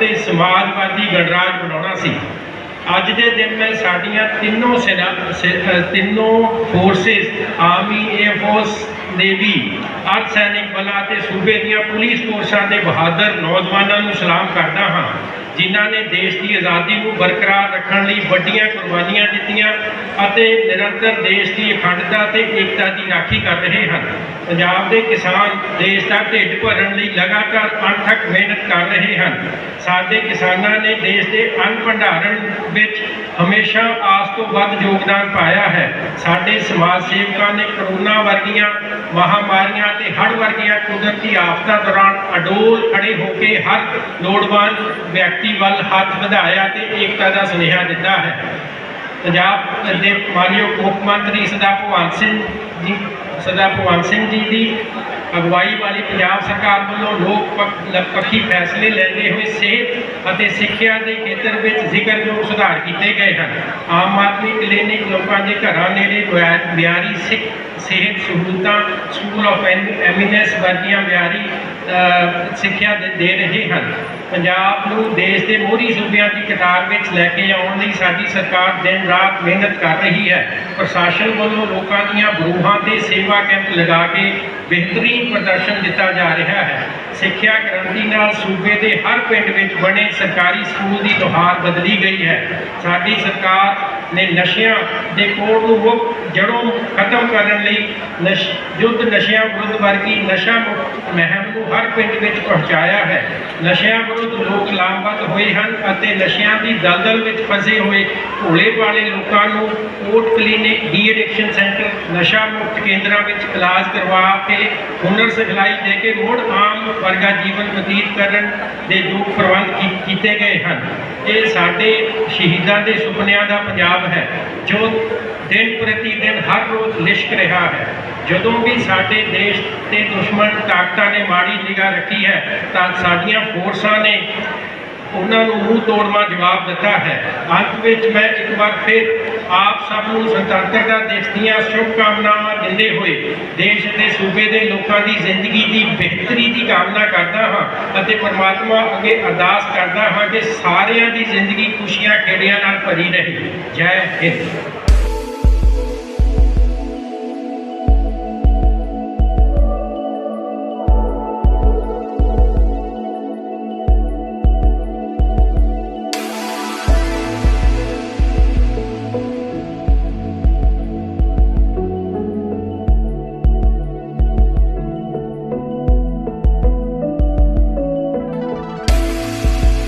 ਤੇ ਸਮਾਜਵਾਦੀ ਗਣਰਾਜ ਬਣਾਉਣਾ ਸੀ। ਅੱਜ ਦੇ ਦਿਨ ਮੈਂ ਸਾਡੀਆਂ ਤਿੰਨੋਂ ਸੈਨਾ ਤਿੰਨੋਂ forces army air force navy ਅਰਧ ਸੈਨਿਕ ਬਲਾਂ ਤੇ ਸੂਬੇ ਦੀਆਂ ਪੁਲਿਸ ਫੋਰਸਾਂ ਦੇ ਬਹਾਦਰ ਨੌਜਵਾਨਾਂ ਨੂੰ ਸਲਾਮ ਕਰਦਾ ਹਾਂ। ਜਿਨ੍ਹਾਂ ਨੇ ਦੇਸ਼ ਦੀ ਆਜ਼ਾਦੀ ਨੂੰ ਬਰਕਰਾਰ ਰੱਖਣ ਲਈ ਵੱਡੀਆਂ ਕੁਰਬਾਨੀਆਂ ਦਿੱਤੀਆਂ ਅਤੇ ਨਿਰੰਤਰ ਦੇਸ਼ ਦੀ ਅਖੰਡਤਾ ਤੇ ਏਕਤਾ ਦੀ ਰਾਖੀ ਕਰ ਰਹੇ ਹਨ। ਪੰਜਾਬ ਦੇ ਕਿਸਾਨ ਦੇਸ਼ ਦਾ ਢਿੱਡ ਭਰਨ ਲਈ ਲਗਾਤਾਰ ਅਣਥੱਕ ਮਿਹਨਤ ਕਰ ਰਹੇ ਹਨ। ਸਾਡੇ ਕਿਸਾਨਾਂ ਨੇ ਦੇਸ਼ ਦੇ ਅੰਨ ਭੰਡਾਰਨ ਵਿੱਚ ਹਮੇਸ਼ਾ ਆਸ ਤੋਂ ਵੱਧ ਯੋਗਦਾਨ ਪਾਇਆ ਹੈ। ਸਾਡੇ ਸਮਾਜ ਸੇਵਕਾਂ ਨੇ ਕਰੋਨਾ ਵਰਗੀਆਂ ਮਹਾਮਾਰੀਆਂ ਤੇ ਹੜ੍ਹ ਵਰਗੀਆਂ ਕੁਦਰਤੀ ਆਫਤਾਂ ਦੌਰਾਨ ਅਡੋਲ ਖੜੇ ਹੋ ਕੇ ਹਰ ਲੋੜਵੰਦ ਵਿਅਕਤੀ ਵੱਲ ਹੱਥ ਵਧਾਇਆ ਤੇ ਏਕਤਾ ਦਾ ਸੁਨੇਹਾ ਦਿੱਤਾ ਹੈ। ਪੰਜਾਬ ਦੇ ਮਾਨਯੋਗ ਮੁੱਖ ਮੰਤਰੀ ਸਰਦਾਰ ਭਗਵੰਤ ਸਿੰਘ ਜੀ ਸਰਦਾਰ ਭਗਵੰਤ ਸਿੰਘ ਜੀ ਦੀ ਅਗਵਾਈ ਵਾਲੀ ਪੰਜਾਬ ਸਰਕਾਰ ਵੱਲੋਂ ਲੋਕ ਪੱਖ- ਪੱਖੀ ਫੈਸਲੇ ਲੈਂਦੇ ਹੋਏ ਸਿਹਤ ਅਤੇ ਸਿੱਖਿਆ ਦੇ ਖੇਤਰ ਵਿੱਚ ਜ਼ਿਕਰਯੋਗ ਸੁਧਾਰ ਕੀਤੇ ਗਏ ਹਨ। ਆਮ ਆਦਮੀ ਕਲੀਨਿਕ ਲੋਕਾਂ ਦੇ ਘਰਾਂ ਨੇੜੇ ਮਿਆ- ਮਿਆਰੀ ਸਿੱਖ ਸਿਹਤ ਸਹੂਲਤਾਂ ਸਕੂਲ ਆਫ ਐਮੀਨੈਂਸ ਵਰਗੀਆਂ ਮਿਆਰੀ ਸਿੱਖਿਆ ਦੇ- ਦੇ ਰਹੇ ਹਨ। ਪੰਜਾਬ ਨੂੰ ਦੇਸ਼ ਦੇ ਮੋਹਰੀ ਸੂਬਿਆਂ ਦੀ ਕਤਾਰ ਵਿੱਚ ਲੈ ਕੇ ਆਉਣ ਲਈ ਸਾਡੀ ਸਰਕਾਰ ਦਿਨ ਰਾਤ ਮਿਹਨਤ ਕਰ ਰਹੀ ਹੈ। ਪ੍ਰਸ਼ਾਸਨ ਵੱਲੋਂ ਲੋਕਾਂ ਦੀਆਂ ਬਰੂਹਾਂ ਤੇ ਸੇਵਾ ਕੈਂਪ ਲਗਾ ਕੇ ਬਿਹਤਰੀਨ ਪ੍ਰਦਰਸ਼ਨ ਦਿੱਤਾ ਜਾ ਰਿਹਾ ਹੈ। ਸਿੱਖਿਆ ਕ੍ਰਾਂਤੀ ਨਾਲ ਸੂਬੇ ਦੇ ਹਰ ਪਿੰਡ ਵਿੱਚ ਬਣੇ ਸਰਕਾਰੀ ਸਕੂਲ ਦੀ ਨੁਹਾਰ ਬਦਲੀ ਗਈ ਹੈ। ਸਾਡੀ ਸਰਕਾਰ ਨੇ ਨਸ਼ਿਆਂ ਦੇ ਕੋੜ ਨੂੰ ਮੁੱਖ ਜੜੋਂ ਖਤਮ ਕਰਨ ਲਈ ਨਸ਼, ਯੁੱਧ ਨਸ਼ਿਆਂ ਵਿਰੁੱਧ ਵਰਗੀ ਨਸ਼ਾ ਮੁਕਤ ਮਹਿਮ ਨੂੰ ਹਰ ਪਿੰਡ ਵਿੱਚ ਪਹੁੰਚਾਇਆ ਹੈ। ਨਸ਼ਿਆਂ ਵਿਰੁੱਧ ਲੋਕ ਲਾਮਬੰਦ ਹੋਏ ਹਨ ਅਤੇ ਨਸ਼ਿਆਂ ਦੀ ਦਲਦਲ ਵਿੱਚ ਫਸੇ ਹੋਏ ਭੋਲੇ ਵਾਲੇ ਲੋਕਾਂ ਨੂੰ ਕੋਟ ਕਲੀਨਿਕ ਡੀ ਐਡਿਕਸ਼ਨ ਸੈਂਟਰ, ਨਸ਼ਾ ਮੁਕਤ ਕੇਂਦਰਾਂ ਵਿੱਚ ਇਲਾਜ ਕਰਵਾ ਕੇ ਹੁਨਰ ਸਿਖਲਾਈ ਦੇ ਕੇ ਮੁੜ ਆਮ ਵਰਗਾ ਜੀਵਨ ਬਤੀਤ ਕਰਨ ਦੇ ਯੋਗ ਪ੍ਰਬੰਧ ਕੀ- ਕੀਤੇ ਗਏ ਹਨ। ਇਹ ਸਾਡੇ ਸ਼ਹੀਦਾਂ ਦੇ ਸੁਪਨਿਆਂ ਦਾ ਪੰਜਾਬ ਹੈ, ਜੋ ਦਿਨ ਪ੍ਰਤੀ ਦਿਨ ਹਰ ਰੋਜ਼ ਲਿਸ਼ਕ ਰਿਹਾ ਹੈ। ਜਦੋਂ ਵੀ ਸਾਡੇ ਦੇਸ਼ ਤੇ ਦੁਸ਼ਮਣ ਤਾਕਤਾਂ ਨੇ ਮਾੜੀ ਨਿਗਾਹ ਰੱਖੀ ਹੈ, ਤਾਂ ਸਾਡੀਆਂ ਫੋਰਸਾਂ ਨੇ ਉਹਨਾਂ ਨੂੰ ਮੂੰਹ ਤੋੜਵਾ ਜਵਾਬ ਦਿੱਤਾ ਹੈ। ਅੰਤ ਵਿੱਚ ਮੈਂ ਇੱਕ ਵਾਰ ਫਿਰ ਆਪ ਸਭ ਨੂੰ ਸੁਤੰਤਰਤਾ ਦਿਵਸ ਦੀਆਂ ਸ਼ੁਭਕਾਮਨਾਵਾਂ ਦਿੰਦੇ ਹੋਏ ਦੇਸ਼ ਅਤੇ ਸੂਬੇ ਦੇ ਲੋਕਾਂ ਦੀ ਜ਼ਿੰਦਗੀ ਦੀ ਬਿਹਤਰੀ ਕਾਮਨਾ ਕਰਦਾ ਹਾਂ ਅਤੇ ਪਰਮਾਤਮਾ ਅੱਗੇ ਅਰਦਾਸ ਕਰਦਾ ਹਾਂ ਕਿ ਸਾਰਿਆਂ ਦੀ ਜ਼ਿੰਦਗੀ ਖੁਸ਼ੀਆਂ ਖੇੜਿਆਂ ਨਾਲ ਭਰੀ ਰਹੇ। ਜੈ ਹਿੰਦ।